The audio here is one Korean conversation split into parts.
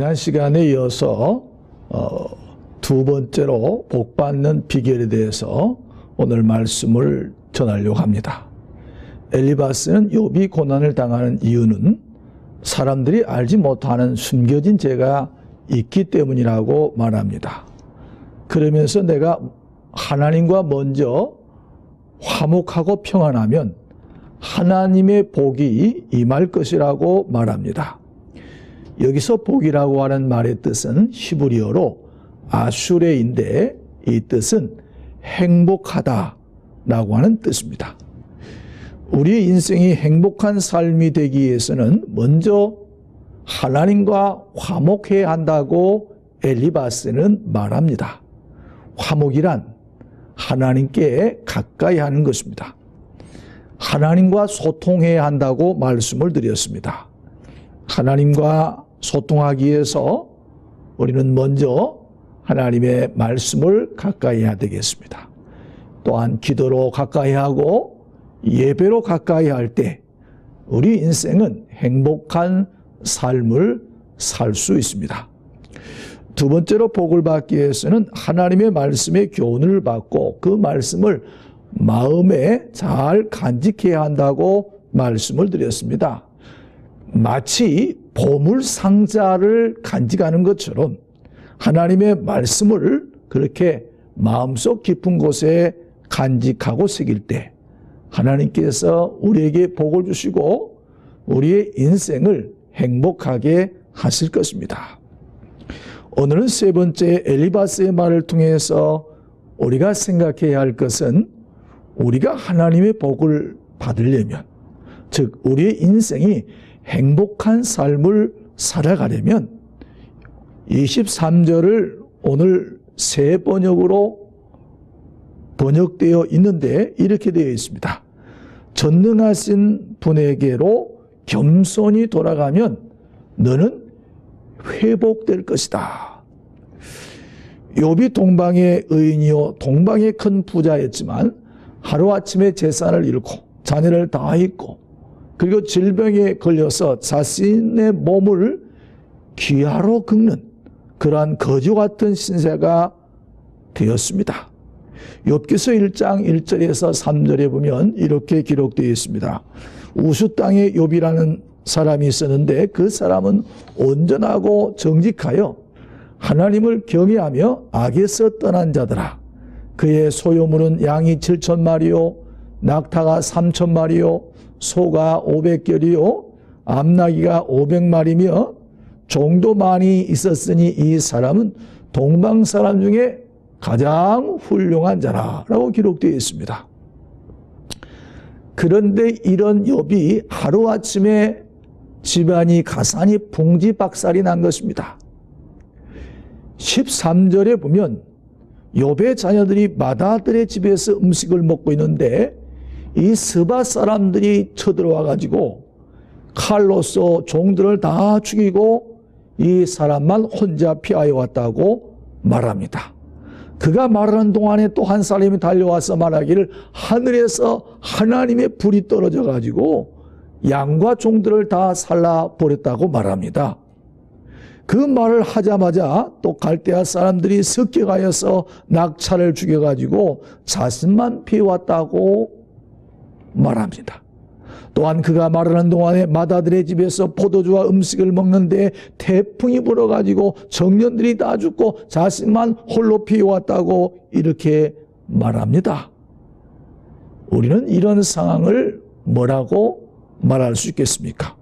지난 시간에 이어서 어, 두 번째로 복 받는 비결에 대해서 오늘 말씀을 전하려고 합니다. 엘리바스는 욥이 고난을 당하는 이유는 사람들이 알지 못하는 숨겨진 죄가 있기 때문이라고 말합니다. 그러면서 내가 하나님과 먼저 화목하고 평안하면 하나님의 복이 임할 것이라고 말합니다. 여기서 복이라고 하는 말의 뜻은 히브리어로 아슈레인데 이 뜻은 행복하다라고 하는 뜻입니다. 우리의 인생이 행복한 삶이 되기 위해서는 먼저 하나님과 화목해야 한다고 엘리바스는 말합니다. 화목이란 하나님께 가까이 하는 것입니다. 하나님과 소통해야 한다고 말씀을 드렸습니다. 하나님과 소통하기 위해서 우리는 먼저 하나님의 말씀을 가까이 해야 되겠습니다. 또한 기도로 가까이 하고 예배로 가까이 할 때 우리 인생은 행복한 삶을 살 수 있습니다. 두 번째로 복을 받기 위해서는 하나님의 말씀의 교훈을 받고 그 말씀을 마음에 잘 간직해야 한다고 말씀을 드렸습니다. 마치 보물 상자를 간직하는 것처럼 하나님의 말씀을 그렇게 마음속 깊은 곳에 간직하고 새길 때 하나님께서 우리에게 복을 주시고 우리의 인생을 행복하게 하실 것입니다. 오늘은 세 번째 엘리바스의 말을 통해서 우리가 생각해야 할 것은 우리가 하나님의 복을 받으려면 즉 우리의 인생이 행복한 삶을 살아가려면 23절을 오늘 세 번역으로 번역되어 있는데 이렇게 되어 있습니다. 전능하신 분에게로 겸손히 돌아가면 너는 회복될 것이다. 욥이 동방의 의인이요 동방의 큰 부자였지만 하루아침에 재산을 잃고 자녀를 다 잃고 그리고 질병에 걸려서 자신의 몸을 귀하로 긁는 그러한 거지 같은 신세가 되었습니다. 욥기서 1장 1절에서 3절에 보면 이렇게 기록되어 있습니다. 우수 땅에 욥이라는 사람이 있었는데 그 사람은 온전하고 정직하여 하나님을 경외하며 악에서 떠난 자더라. 그의 소유물은 양이 7천 마리요 낙타가 3천 마리요 소가 500결이요 암나기가 500마리며 종도 많이 있었으니 이 사람은 동방 사람 중에 가장 훌륭한 자라라고 기록되어 있습니다. 그런데 이런 욥이 하루아침에 집안이 가산이 풍지박살이 난 것입니다. 13절에 보면 욥의 자녀들이 마다들의 집에서 음식을 먹고 있는데 이 스바 사람들이 쳐들어와 가지고 칼로서 종들을 다 죽이고 이 사람만 혼자 피하여 왔다고 말합니다. 그가 말하는 동안에 또 한 사람이 달려와서 말하기를 하늘에서 하나님의 불이 떨어져 가지고 양과 종들을 다 살라 버렸다고 말합니다. 그 말을 하자마자 또 갈대아 사람들이 습격하여서 낙차를 죽여가지고 자신만 피해왔다고 말합니다. 또한 그가 말하는 동안에 마다들의 집에서 포도주와 음식을 먹는데 태풍이 불어가지고 정년들이 다 죽고 자신만 홀로 피해왔다고 이렇게 말합니다. 우리는 이런 상황을 뭐라고 말할 수 있겠습니까?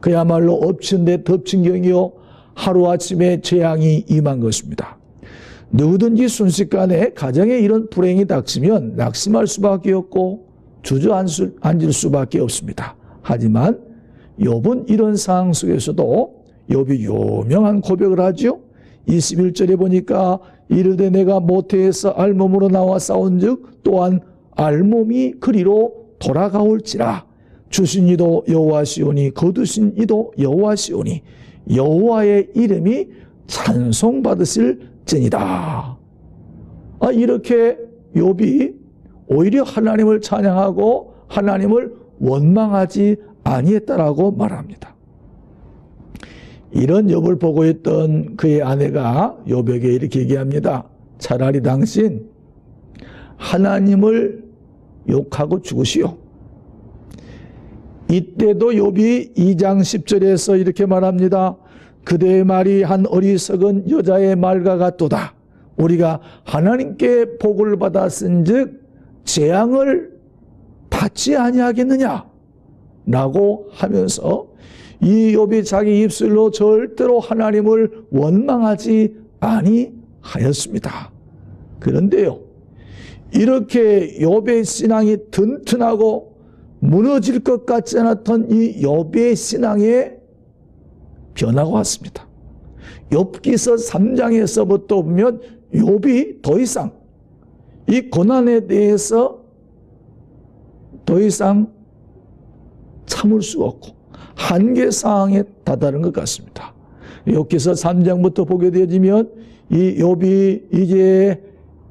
그야말로 엎친 데 덮친 경이요 하루아침에 재앙이 임한 것입니다. 누구든지 순식간에 가정에 이런 불행이 닥치면 낙심할 수밖에 없고 주저앉을 수밖에 없습니다. 하지만 욥은 이런 상황 속에서도 욥이 유명한 고백을 하죠. 21절에 보니까 이르되 내가 모태에서 알몸으로 나와 싸운즉 또한 알몸이 그리로 돌아가올지라 주신 이도 여호와시오니 거두신 이도 여호와시오니 여호와의 이름이 찬송받으실지니다. 아, 이렇게 욥이 오히려 하나님을 찬양하고 하나님을 원망하지 아니했다라고 말합니다. 이런 욥을 보고 있던 그의 아내가 욥에게 이렇게 얘기합니다. 차라리 당신 하나님을 욕하고 죽으시오. 이때도 욥이 2장 10절에서 이렇게 말합니다. 그대의 말이 한 어리석은 여자의 말과 같도다. 우리가 하나님께 복을 받았은즉 재앙을 받지 아니하겠느냐? 라고 하면서 이 욥이 자기 입술로 절대로 하나님을 원망하지 아니하였습니다. 그런데요. 이렇게 욥의 신앙이 튼튼하고 무너질 것 같지 않았던 이 욥의 신앙에 변화가 왔습니다. 욥기서 3장에서부터 보면 욥이 더 이상 이 고난에 대해서 더 이상 참을 수 없고 한계 사항에 다다른 것 같습니다. 욥기서 3장부터 보게 되어지면 이 욥이 이제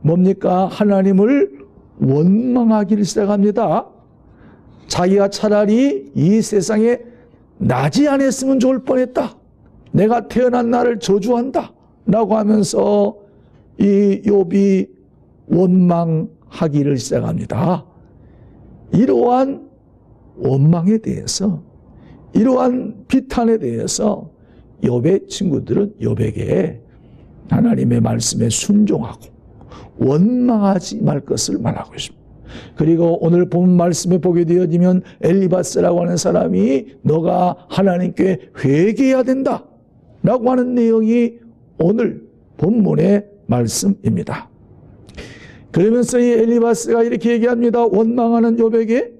뭡니까 하나님을 원망하기를 시작합니다. 자기가 차라리 이 세상에 나지 않았으면 좋을 뻔했다. 내가 태어난 나를 저주한다. 라고 하면서 이 욥이 원망하기를 시작합니다. 이러한 원망에 대해서 이러한 비탄에 대해서 욥의 친구들은 욥에게 하나님의 말씀에 순종하고 원망하지 말 것을 말하고 있습니다. 그리고 오늘 본 말씀에 보게 되어지면 엘리바스라고 하는 사람이 너가 하나님께 회개해야 된다 라고 하는 내용이 오늘 본문의 말씀입니다. 그러면서 이 엘리바스가 이렇게 얘기합니다. 원망하는 욥에게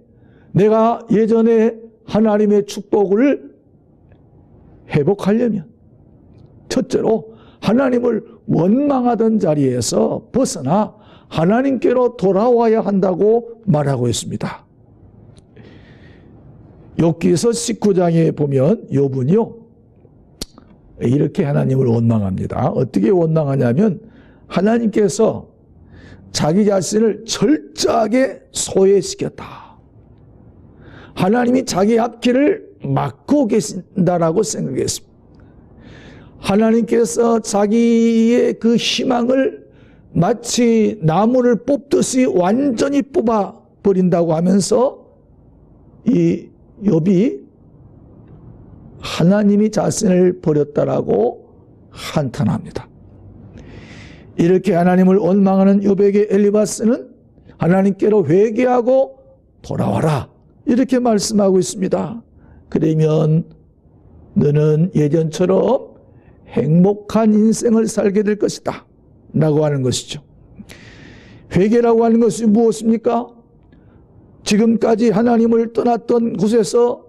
내가 예전에 하나님의 축복을 회복하려면 첫째로 하나님을 원망하던 자리에서 벗어나 하나님께로 돌아와야 한다고 말하고 있습니다. 욥기서 19장에 보면 욥은요 이렇게 하나님을 원망합니다. 어떻게 원망하냐면 하나님께서 자기 자신을 철저하게 소외시켰다. 하나님이 자기 앞길을 막고 계신다라고 생각했습니다. 하나님께서 자기의 그 희망을 마치 나무를 뽑듯이 완전히 뽑아 버린다고 하면서 이 욥이 하나님이 자신을 버렸다라고 한탄합니다. 이렇게 하나님을 원망하는 욥에게 엘리바스는 하나님께로 회개하고 돌아와라 이렇게 말씀하고 있습니다. 그러면 너는 예전처럼 행복한 인생을 살게 될 것이다. 라고 하는 것이죠. 회개라고 하는 것이 무엇입니까? 지금까지 하나님을 떠났던 곳에서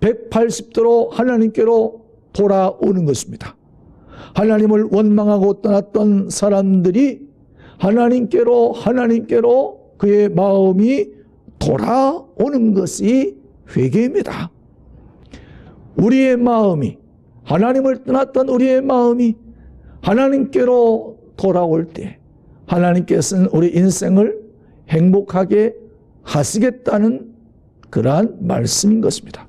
180도로 하나님께로 돌아오는 것입니다. 하나님을 원망하고 떠났던 사람들이 하나님께로 하나님께로 그의 마음이 돌아오는 것이 회개입니다. 우리의 마음이 하나님을 떠났던 우리의 마음이 하나님께로 돌아올 때 하나님께서는 우리 인생을 행복하게 하시겠다는 그러한 말씀인 것입니다.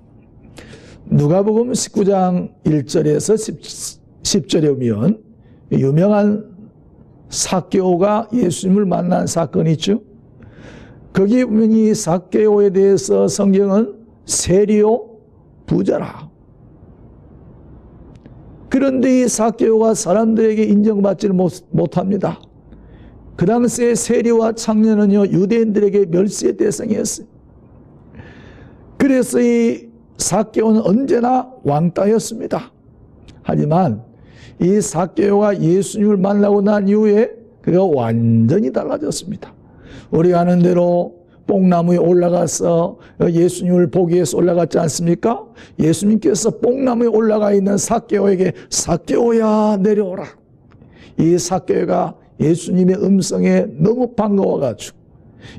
누가복음 19장 1절에서 10, 절에 보면 유명한 사개오가 예수님을 만난 사건이 있죠. 거기 보면 이 사개오에 대해서 성경은 세리오 부자라. 그런데 이 사개오가 사람들에게 인정받지를 못, 합니다. 그 당시에 세리와 창녀는요, 유대인들에게 멸시의 대상이었어요. 그래서 이 사개오는 언제나 왕따였습니다. 하지만 이 사개오가 예수님을 만나고 난 이후에 그가 완전히 달라졌습니다. 우리가 아는 대로 뽕나무에 올라가서 예수님을 보기 위해서 올라갔지 않습니까? 예수님께서 뽕나무에 올라가 있는 사개오에게 사개오야 내려오라. 이 사개오가 예수님의 음성에 너무 반가워가지고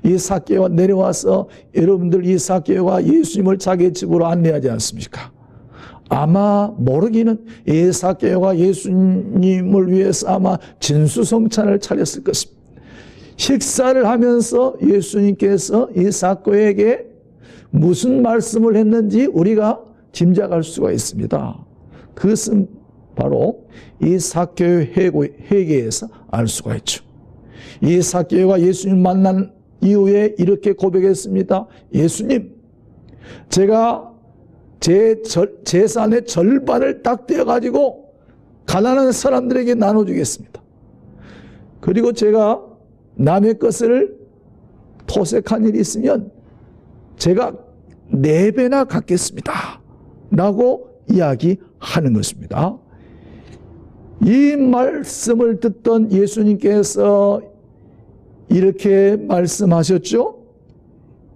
이 사케오가 내려와서 여러분들 이 사케오가 예수님을 자기 집으로 안내하지 않습니까? 아마 모르기는 이 사케오가 예수님을 위해서 아마 진수성찬을 차렸을 것입니다. 식사를 하면서 예수님께서 이 사케오에게 무슨 말씀을 했는지 우리가 짐작할 수가 있습니다. 그것은 바로 이 사케오 회개에서 알 수가 있죠. 이 사케오가 예수님 만난 이후에 이렇게 고백했습니다. 예수님, 제가 제 절, 재산의 절반을 딱 떼어가지고 가난한 사람들에게 나눠주겠습니다. 그리고 제가 남의 것을 토색한 일이 있으면 제가 네 배나 갖겠습니다. 라고 이야기하는 것입니다. 이 말씀을 듣던 예수님께서 이렇게 말씀하셨죠.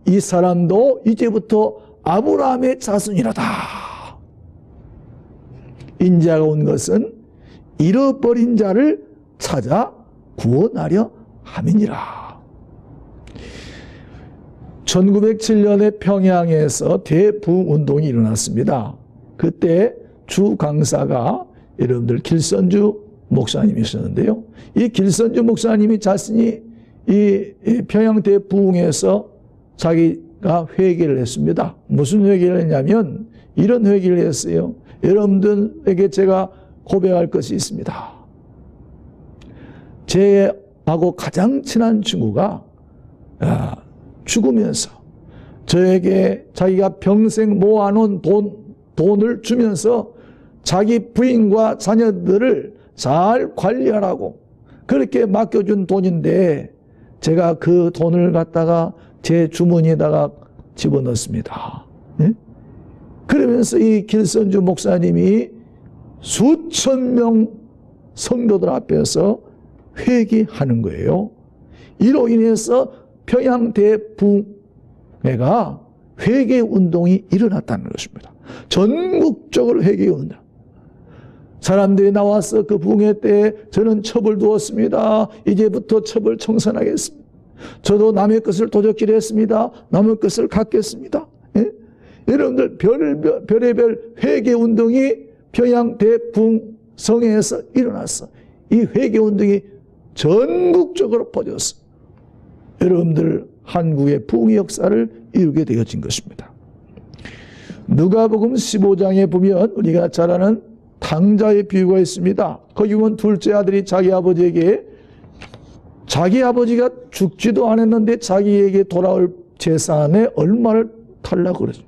이 사람도 이제부터 아브라함의 자손이라다. 인자가 온 것은 잃어버린 자를 찾아 구원하려 함이니라. 1907년에 평양에서 대부흥 운동이 일어났습니다. 그때 주 강사가 여러분들 길선주 목사님이셨는데요. 이 길선주 목사님이 자신이 이 평양 대부흥에서 자기 가 회개를 했습니다. 무슨 회개를 했냐면 이런 회개를 했어요. 여러분들에게 제가 고백할 것이 있습니다. 제하고 가장 친한 친구가 아, 죽으면서 저에게 자기가 평생 모아놓은 돈, 돈을 주면서 자기 부인과 자녀들을 잘 관리하라고 그렇게 맡겨준 돈인데 제가 그 돈을 갖다가 제 주머니에다가 집어넣습니다. 예? 그러면서 이 길선주 목사님이 수천 명 성도들 앞에서 회개하는 거예요. 이로 인해서 평양 대부회가 회개 운동이 일어났다는 것입니다. 전국적으로 회개 운동. 사람들이 나와서 그 부흥회 때 저는 첩을 두었습니다. 이제부터 첩을 청산하겠습니다. 저도 남의 것을 도적질 했습니다. 남의 것을 갖겠습니다. 예? 여러분들 별, 별의별 회개 운동이 평양 대풍성에서 일어났어. 이 회개 운동이 전국적으로 퍼졌어. 여러분들 한국의 부흥의 역사를 이루게 되어진 것입니다. 누가복음 15장에 보면 우리가 잘 아는 당자의 비유가 있습니다. 거기 보면 둘째 아들이 자기 아버지에게 자기 아버지가 죽지도 않았는데 자기에게 돌아올 재산에 얼마를 달라고 그러죠.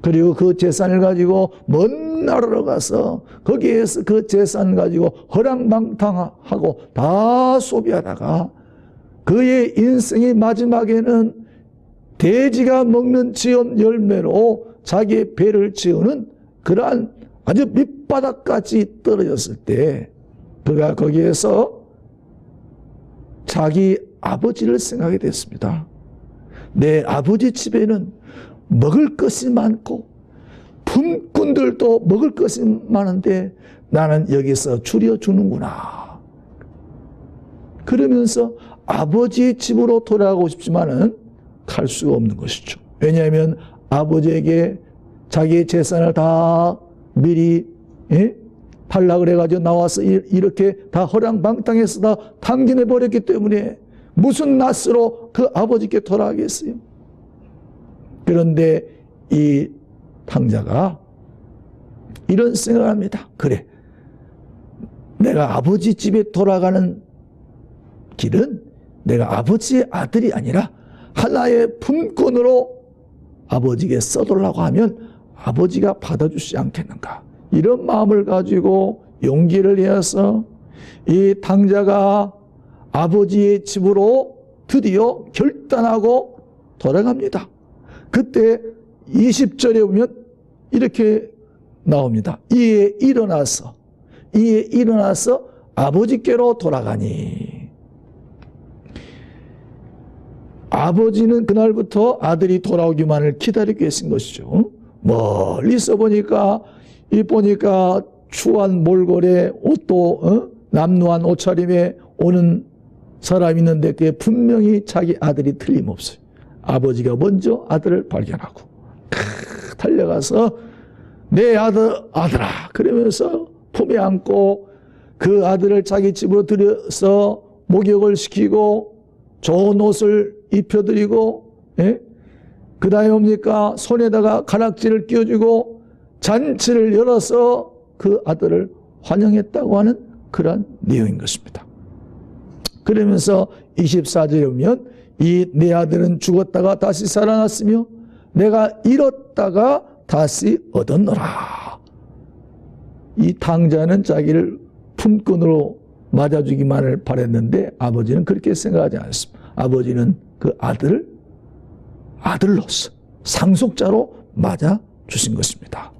그리고 그 재산을 가지고 먼 나라로 가서 거기에서 그 재산 가지고 허랑방탕하고 다 소비하다가 그의 인생의 마지막에는 돼지가 먹는 지엄 열매로 자기의 배를 채우는 그러한 아주 밑바닥까지 떨어졌을 때 그가 거기에서 자기 아버지를 생각하게 됐습니다. 내 아버지 집에는 먹을 것이 많고 품꾼들도 먹을 것이 많은데 나는 여기서 줄여주는구나. 그러면서 아버지 집으로 돌아가고 싶지만은 갈 수가 없는 것이죠. 왜냐하면 아버지에게 자기의 재산을 다 미리 예? 팔라 그래가지고 나와서 이렇게 다 허랑방탕해서 다 탕진해 버렸기 때문에 무슨 낯으로 그 아버지께 돌아가겠어요. 그런데 이 탕자가 이런 생각을 합니다. 그래. 내가 아버지 집에 돌아가는 길은 내가 아버지의 아들이 아니라 하나의 품꾼으로 아버지에게 써달라고 하면 아버지가 받아주지 않겠는가. 이런 마음을 가지고 용기를 내어서 이 당자가 아버지의 집으로 드디어 결단하고 돌아갑니다. 그때 20절에 보면 이렇게 나옵니다. 이에 일어나서, 이에 일어나서 아버지께로 돌아가니. 아버지는 그날부터 아들이 돌아오기만을 기다리고 계신 것이죠. 멀리서 보니까 이 보니까 추한 몰골에 옷도 어? 남루한 옷차림에 오는 사람이 있는데 그게 분명히 자기 아들이 틀림없어요. 아버지가 먼저 아들을 발견하고 크, 달려가서 내 아들 아들아 그러면서 품에 안고 그 아들을 자기 집으로 들여서 목욕을 시키고 좋은 옷을 입혀드리고 예? 그 다음에 뭡니까 손에다가 가락지를 끼워주고 잔치를 열어서 그 아들을 환영했다고 하는 그러한 내용인 것입니다. 그러면서 24절에 보면 이 내 아들은 죽었다가 다시 살아났으며 내가 잃었다가 다시 얻었노라. 이 당자는 자기를 품꾼으로 맞아주기만을 바랬는데 아버지는 그렇게 생각하지 않았습니다. 아버지는 그 아들을 아들로서 상속자로 맞아 주신 것입니다.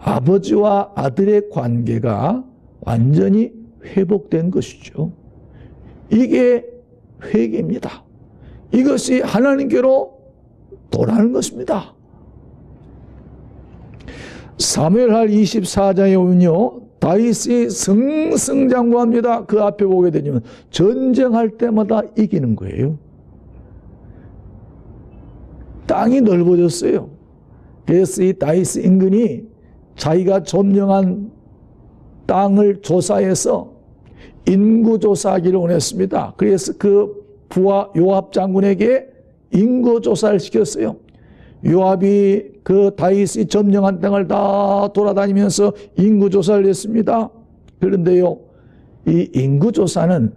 아버지와 아들의 관계가 완전히 회복된 것이죠. 이게 회개입니다. 이것이 하나님께로 돌아가는 것입니다. 사무엘할 24장에 보면요. 다윗이 승승장구합니다. 그 앞에 보게 되면 전쟁할 때마다 이기는 거예요. 땅이 넓어졌어요. 그래서 이 다윗 인근이 자기가 점령한 땅을 조사해서 인구 조사하기를 원했습니다. 그래서 그 부하 요압 장군에게 인구 조사를 시켰어요. 요압이 그 다윗이 점령한 땅을 다 돌아다니면서 인구 조사를 했습니다. 그런데요, 이 인구 조사는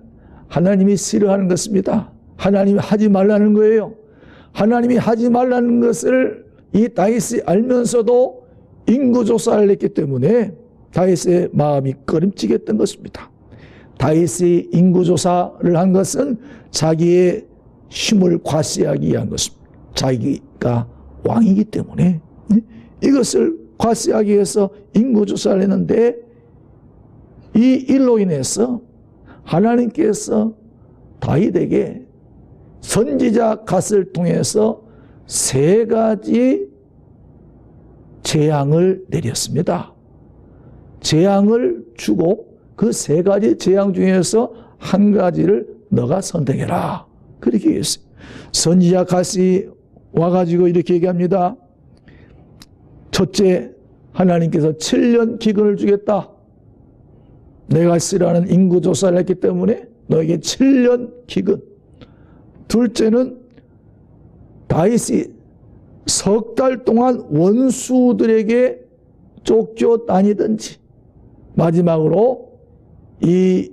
하나님이 싫어하는 것입니다. 하나님이 하지 말라는 거예요. 하나님이 하지 말라는 것을 이 다윗이 알면서도 인구조사를 했기 때문에 다윗의 마음이 꺼림직했던 것입니다. 다윗이 인구조사를 한 것은 자기의 힘을 과시하기 위한 것입니다. 자기가 왕이기 때문에 이것을 과시하기 위해서 인구조사를 했는데 이 일로 인해서 하나님께서 다윗에게 선지자 갓을 통해서 세 가지 재앙을 내렸습니다. 재앙을 주고 그 세 가지 재앙 중에서 한 가지를 너가 선택해라. 그렇게 했어요. 선지자 갓이 와가지고 이렇게 얘기합니다. 첫째, 하나님께서 7년 기근을 주겠다. 내가 싫어하는 인구 조사를 했기 때문에 너에게 7년 기근. 둘째는 다윗이 석 달 동안 원수들에게 쫓겨 다니든지 마지막으로 이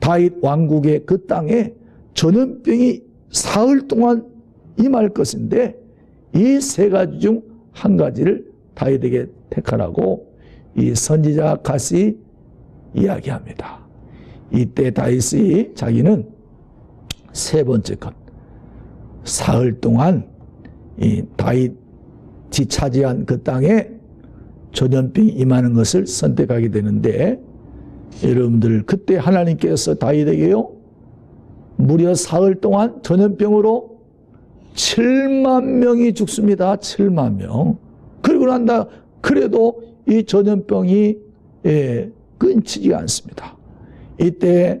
다윗 왕국의 그 땅에 전염병이 사흘 동안 임할 것인데 이 세 가지 중 한 가지를 다윗에게 택하라고 이 선지자 갓이 이야기합니다. 이때 다윗이 자기는 세 번째 것 사흘 동안 이 다윗이 차지한 그 땅에 전염병이 임하는 것을 선택하게 되는데 여러분들 그때 하나님께서 다윗에게요 무려 사흘 동안 전염병으로 7만 명이 죽습니다. 7만 명. 그리고 난다 그래도 이 전염병이 예, 끊치지가 않습니다. 이때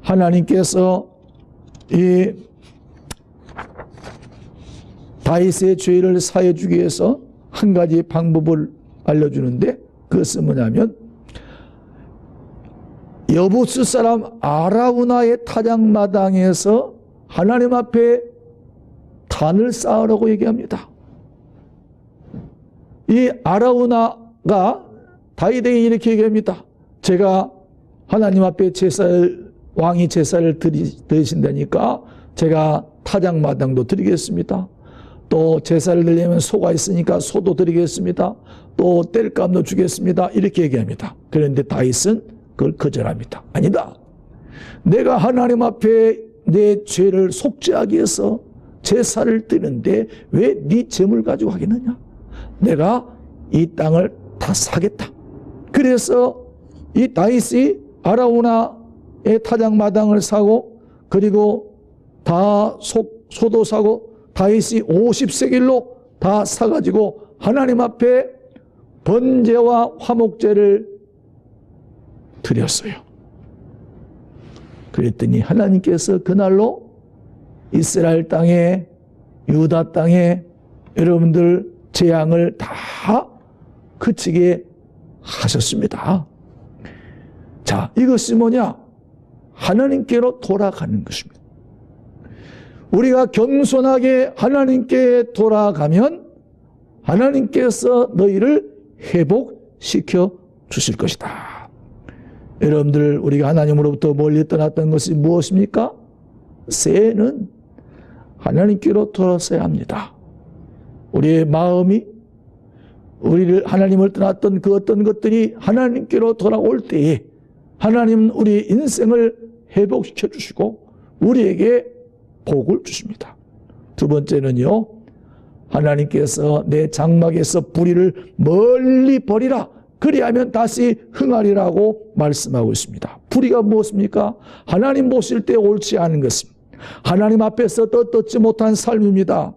하나님께서 이 다윗의 죄를 사해 주기 위해서 한 가지 방법을 알려주는데 그것은 뭐냐면 여부스 사람 아라우나의 타작마당에서 하나님 앞에 단을 쌓으라고 얘기합니다. 이 아라우나가 다윗에게 이렇게 얘기합니다. 제가 하나님 앞에 제사를 왕이 제사를 드리, 드신다니까 제가 타작마당도 드리겠습니다. 또 제사를 드리려면 소가 있으니까 소도 드리겠습니다. 또 뗄감도 주겠습니다. 이렇게 얘기합니다. 그런데 다윗은 그걸 거절합니다. 아니다. 내가 하나님 앞에 내 죄를 속죄하기 위해서 제사를 드리는데 왜 네 재물 가지고 하겠느냐? 내가 이 땅을 다 사겠다. 그래서 이 다윗이 아라우나의 타작 마당을 사고 그리고 다 소, 소도 사고 다윗이 50세길로 다 사가지고 하나님 앞에 번제와 화목제를 드렸어요. 그랬더니 하나님께서 그날로 이스라엘 땅에 유다 땅에 여러분들 재앙을 다 그치게 하셨습니다. 자, 이것이 뭐냐? 하나님께로 돌아가는 것입니다. 우리가 겸손하게 하나님께 돌아가면 하나님께서 너희를 회복시켜 주실 것이다. 여러분들 우리가 하나님으로부터 멀리 떠났던 것이 무엇입니까? 새해는 하나님께로 돌아서야 합니다. 우리의 마음이 우리를 하나님을 떠났던 그 어떤 것들이 하나님께로 돌아올 때에 하나님은 우리 인생을 회복시켜 주시고 우리에게 복을 주십니다. 두 번째는요. 하나님께서 내 장막에서 뿌리를 멀리 버리라. 그리하면 다시 흥하리라고 말씀하고 있습니다. 뿌리가 무엇입니까? 하나님 보실 때 옳지 않은 것입니다. 하나님 앞에서 떳떳지 못한 삶입니다.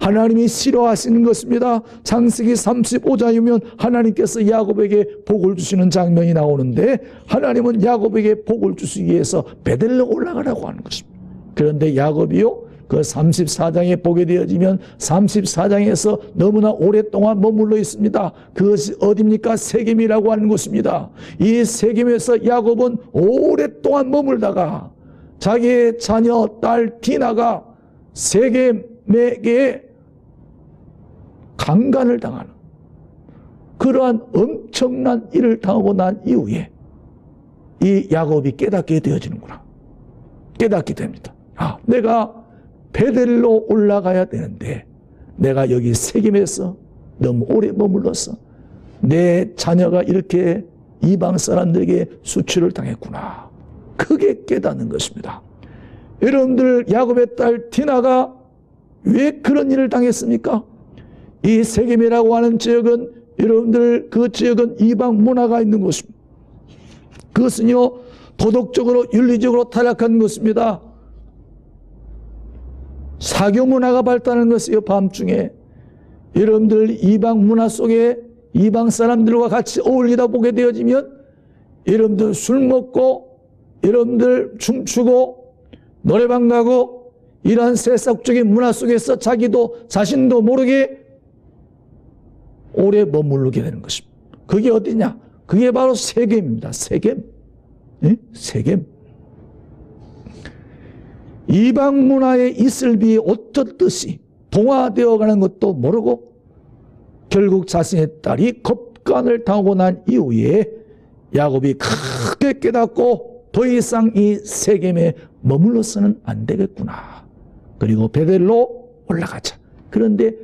하나님이 싫어하시는 것입니다. 창세기 35장이면 하나님께서 야곱에게 복을 주시는 장면이 나오는데 하나님은 야곱에게 복을 주시기 위해서 베델로 올라가라고 하는 것입니다. 그런데 야곱이요 그 34장에 보게 되어지면 34장에서 너무나 오랫동안 머물러 있습니다. 그것이 어디입니까? 세겜이라고 하는 곳입니다. 이 세겜에서 야곱은 오랫동안 머물다가 자기의 자녀 딸 디나가 세겜에게 강간을 당하는 그러한 엄청난 일을 당하고 난 이후에 이 야곱이 깨닫게 되어지는구나. 깨닫게 됩니다. 아, 내가 베델로 올라가야 되는데 내가 여기 세겜에서 너무 오래 머물러서 내 자녀가 이렇게 이방 사람들에게 수출을 당했구나. 크게 깨닫는 것입니다. 여러분들 야곱의 딸 디나가 왜 그런 일을 당했습니까? 이 세겜이라고 하는 지역은 여러분들 그 지역은 이방 문화가 있는 곳입니다. 그것은요 도덕적으로 윤리적으로 타락한 것입니다. 사교 문화가 발달하는 것이요 밤중에 여러분들 이방 문화 속에 이방 사람들과 같이 어울리다 보게 되어지면 여러분들 술 먹고 여러분들 춤추고 노래방 가고 이러한 세속적인 문화 속에서 자기도 자신도 모르게 오래 머무르게 되는 것입니다. 그게 어디냐? 그게 바로 세겜입니다. 세겜. 예? 세겜. 이방 문화에 있을 비에 어쩌듯이 동화되어 가는 것도 모르고 결국 자신의 딸이 겁간을 당하고 난 이후에 야곱이 크게 깨닫고 더 이상 이 세겜에 머물러서는 안 되겠구나. 그리고 베델로 올라가자. 그런데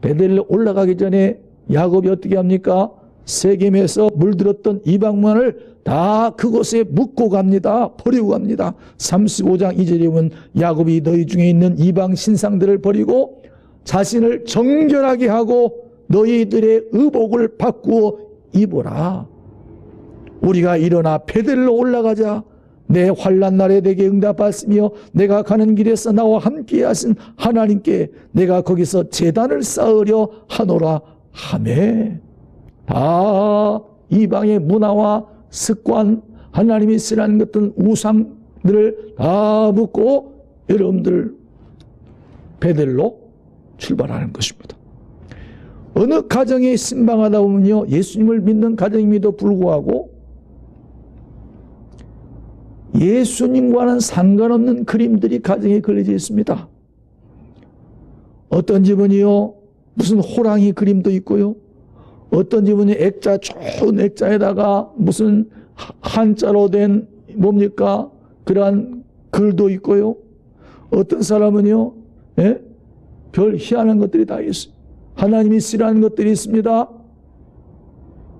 베델로 올라가기 전에 야곱이 어떻게 합니까? 세겜에서 물들었던 이방문을 다 그곳에 묻고 갑니다. 버리고 갑니다. 35장 2절에 보면 야곱이 너희 중에 있는 이방 신상들을 버리고 자신을 정결하게 하고 너희들의 의복을 바꾸어 입어라. 우리가 일어나 베델로 올라가자. 내 환란 날에 내게 응답하시며 내가 가는 길에서 나와 함께 하신 하나님께 내가 거기서 재단을 쌓으려 하노라 하매 다 이방의 문화와 습관 하나님이 쓰라는 것들 우상들을 다 묻고 여러분들 베델로 출발하는 것입니다. 어느 가정에 신방하다 보면요 예수님을 믿는 가정임에도 불구하고 예수님과는 상관없는 그림들이 가정에 그려져 있습니다. 어떤 집은요 무슨 호랑이 그림도 있고요. 어떤 집은 액자 좋은 액자에다가 무슨 한자로 된 뭡니까 그러한 글도 있고요. 어떤 사람은요, 예? 별 희한한 것들이 다 있어요. 하나님이 싫어하는 것들이 있습니다.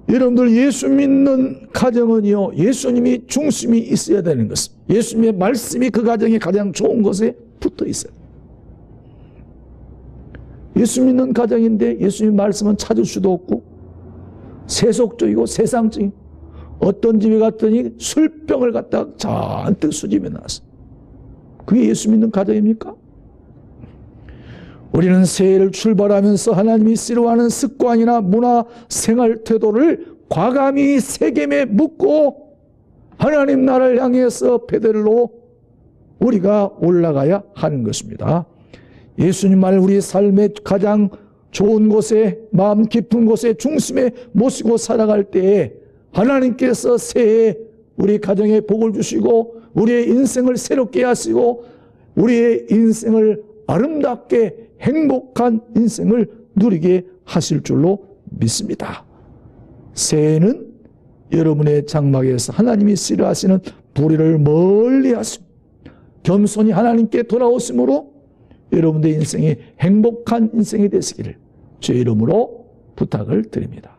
여러분들 예수 믿는 가정은요, 예수님이 중심이 있어야 되는 것입니다. 예수님의 말씀이 그 가정에 가장 좋은 곳에 붙어 있어요. 예수 믿는 가정인데 예수님 말씀은 찾을 수도 없고 세속적이고 세상적인 어떤 집에 갔더니 술병을 갖다 잔뜩 수집해 놨어. 그게 예수 믿는 가정입니까? 우리는 새해를 출발하면서 하나님이 싫어하는 습관이나 문화, 생활 태도를 과감히 세겜에 묻고 하나님 나라를 향해서 베델로 우리가 올라가야 하는 것입니다. 예수님 말 우리 삶의 가장 좋은 곳에 마음 깊은 곳에 중심에 모시고 살아갈 때에 하나님께서 새해 우리 가정에 복을 주시고 우리의 인생을 새롭게 하시고 우리의 인생을 아름답게 행복한 인생을 누리게 하실 줄로 믿습니다. 새해는 여러분의 장막에서 하나님이 싫어하시는 불의를 멀리 하시고 겸손히 하나님께 돌아오심으로 여러분의 인생이 행복한 인생이 되시기를 주의 이름으로 부탁을 드립니다.